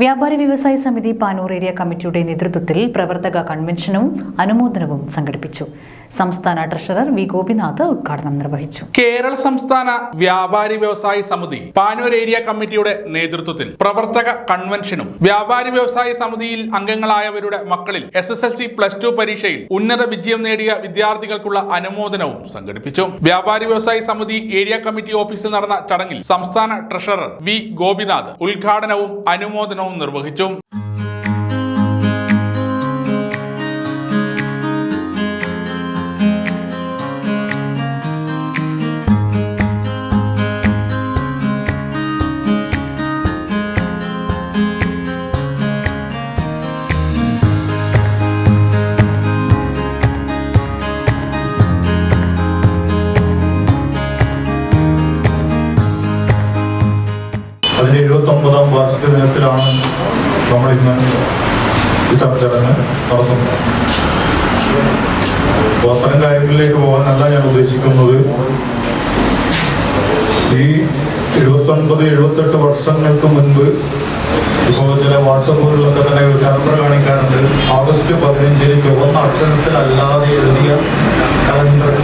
വ്യാപാരി വ്യവസായ സമിതി പാനൂർ ഏരിയ കമ്മിറ്റിയുടെ നേതൃത്വത്തിൽ പ്രവർത്തക കൺവെൻഷനും അനുമോദനവും സംഘടിപ്പിച്ചു. സംസ്ഥാന ട്രഷറർ വി ഗോപിനാഥ് ഉദ്ഘാടനം നിർവഹിച്ചു. കേരള സംസ്ഥാന വ്യാപാരി വ്യവസായ സമിതി പാനൂർ ഏരിയ കമ്മിറ്റിയുടെ നേതൃത്വത്തിൽ പ്രവർത്തക കൺവെൻഷനും വ്യാപാരി വ്യവസായ സമിതിയിൽ അംഗങ്ങളായവരുടെ മക്കളിൽ S S L C plus two പരീക്ഷയിൽ ഉന്നത വിജയം നേടിയ വിദ്യാർത്ഥികൾക്കുള്ള അനുമോദനവും സംഘടിപ്പിച്ചു. വ്യാപാരി വ്യവസായ സമിതി ഏരിയ കമ്മിറ്റി ഓഫീസിൽ നടന്ന ചടങ്ങിൽ സംസ്ഥാന ട്രഷറർ വി ഗോപിനാഥ് ഉദ്ഘാടനവും അനുമോദനവും നിർവഹിച്ചു അതിന്റെ എഴുപത്തി ഒമ്പതാം വാർഷിക ദിനത്തിലാണ് നമ്മൾ ഇന്ന് ഈ ചടങ്ങ് നടത്തുന്നത്. വസ്ത്രം കാര്യങ്ങളിലേക്ക് പോകാനല്ല ഞാൻ ഉദ്ദേശിക്കുന്നത്. ഈ എഴുപത്തൊൻപത് എഴുപത്തെട്ട് വർഷങ്ങൾക്ക് മുൻപ് ഇപ്പോൾ ചില വാട്സപ്പുകളിലൊക്കെ തന്നെ ഒരു കലണ്ടർ കാണിക്കാറുണ്ട്. ആഗസ്റ്റ് പതിനഞ്ചിന് ചുവന്ന അക്ഷരത്തിലല്ലാതെ എഴുതിയ കലണ്ടർ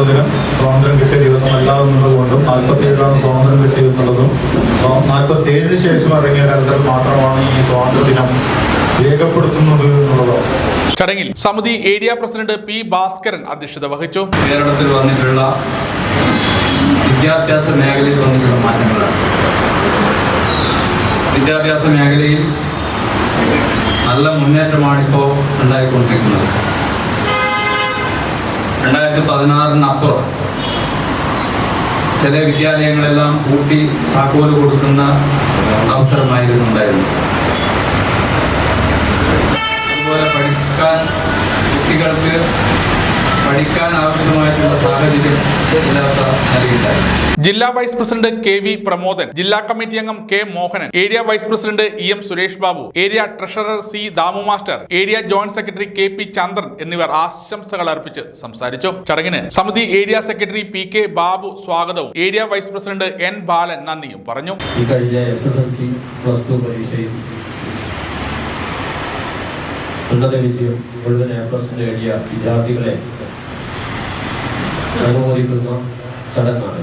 സ്വാതന്ത്ര്യദിനം സ്വാതന്ത്ര്യം കിട്ടിയ ദിവസം അല്ല എന്നുള്ളതുകൊണ്ടും നാൽപ്പത്തി ഏഴിലാണ് സ്വാതന്ത്ര്യം കിട്ടിയെന്നുള്ളതും നാൽപ്പത്തി ഏഴിന് ശേഷം ഇറങ്ങിയ കാലത്തിൽ മാത്രമാണ് ഈ സ്വാതന്ത്ര്യ ദിനം രേഖപ്പെടുത്തുന്നത് എന്നുള്ളതാണ്. ചടങ്ങിൽ സമിതി ഏരിയ പ്രസിഡന്റ് പി ഭാസ്കരൻ അധ്യക്ഷത വഹിച്ചു. കേരളത്തിൽ വന്നിട്ടുള്ള വിദ്യാഭ്യാസ മേഖലയിൽ വന്നിട്ടുള്ള മാറ്റങ്ങളാണ്. വിദ്യാഭ്യാസ മേഖലയിൽ നല്ല മുന്നേറ്റമാണ് ഇപ്പോൾ ഉണ്ടായിക്കൊണ്ടിരിക്കുന്നത്. രണ്ടായിരത്തി പതിനാറിനപ്പുറം ചില വിദ്യാലയങ്ങളെല്ലാം കൂട്ടി താക്കോൽ കൊടുക്കുന്ന അവസരമായിരുന്നു ഉണ്ടായിരുന്നത്. അതുപോലെ പഠിക്കാൻ കുട്ടികൾക്ക് പഠിക്കാൻ ആവശ്യമായിട്ടുള്ള സാഹചര്യം ഇല്ലാത്ത നിലയിലായിരുന്നു. ജില്ലാ vice president K V Pramodan ജില്ലാ കമ്മിറ്റി അംഗം K Mohanan area vice president E M Suresh Babu area treasurer C Damu master area joint secretary K P Chandran എന്നിവർ ആശംസകൾ അർപ്പിച്ച് സംസാരിച്ചു. ചടങ്ങിന് സമിതി area secretary P K Babu സ്വാഗതവും area vice president N Balan നന്ദിയും പറഞ്ഞു. ഈ കഴിഞ്ഞ S S L C plus two പരീക്ഷയിൽ ഉന്നത വിജയം മുഴുവൻ എ പ്ലസ് നേടിയ വിദ്യാർത്ഥികളെ അനുമോദിക്കുന്ന ചടങ്ങാണ്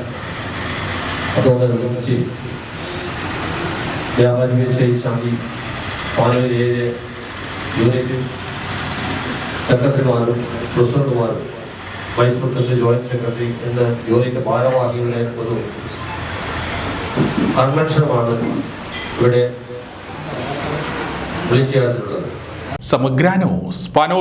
അതോടനുബന്ധിച്ച് വ്യാപാരി വ്യവസായി സമിതി പാനൂർ ഏഴ് യൂണിറ്റ് സെക്രട്ടറിമാരും പ്രസിഡന്റുമാരും വൈസ് പ്രസിഡന്റ് ജോയിന്റ് സെക്രട്ടറി എന്ന യൂണിറ്റ് ഭാരവാഹികളുടെ ഒരു കൺവെൻഷനുമാണ് ഇവിടെ വിളിച്ചു ചേർത്തിട്ടുള്ളത്. സമഗ്രാനോ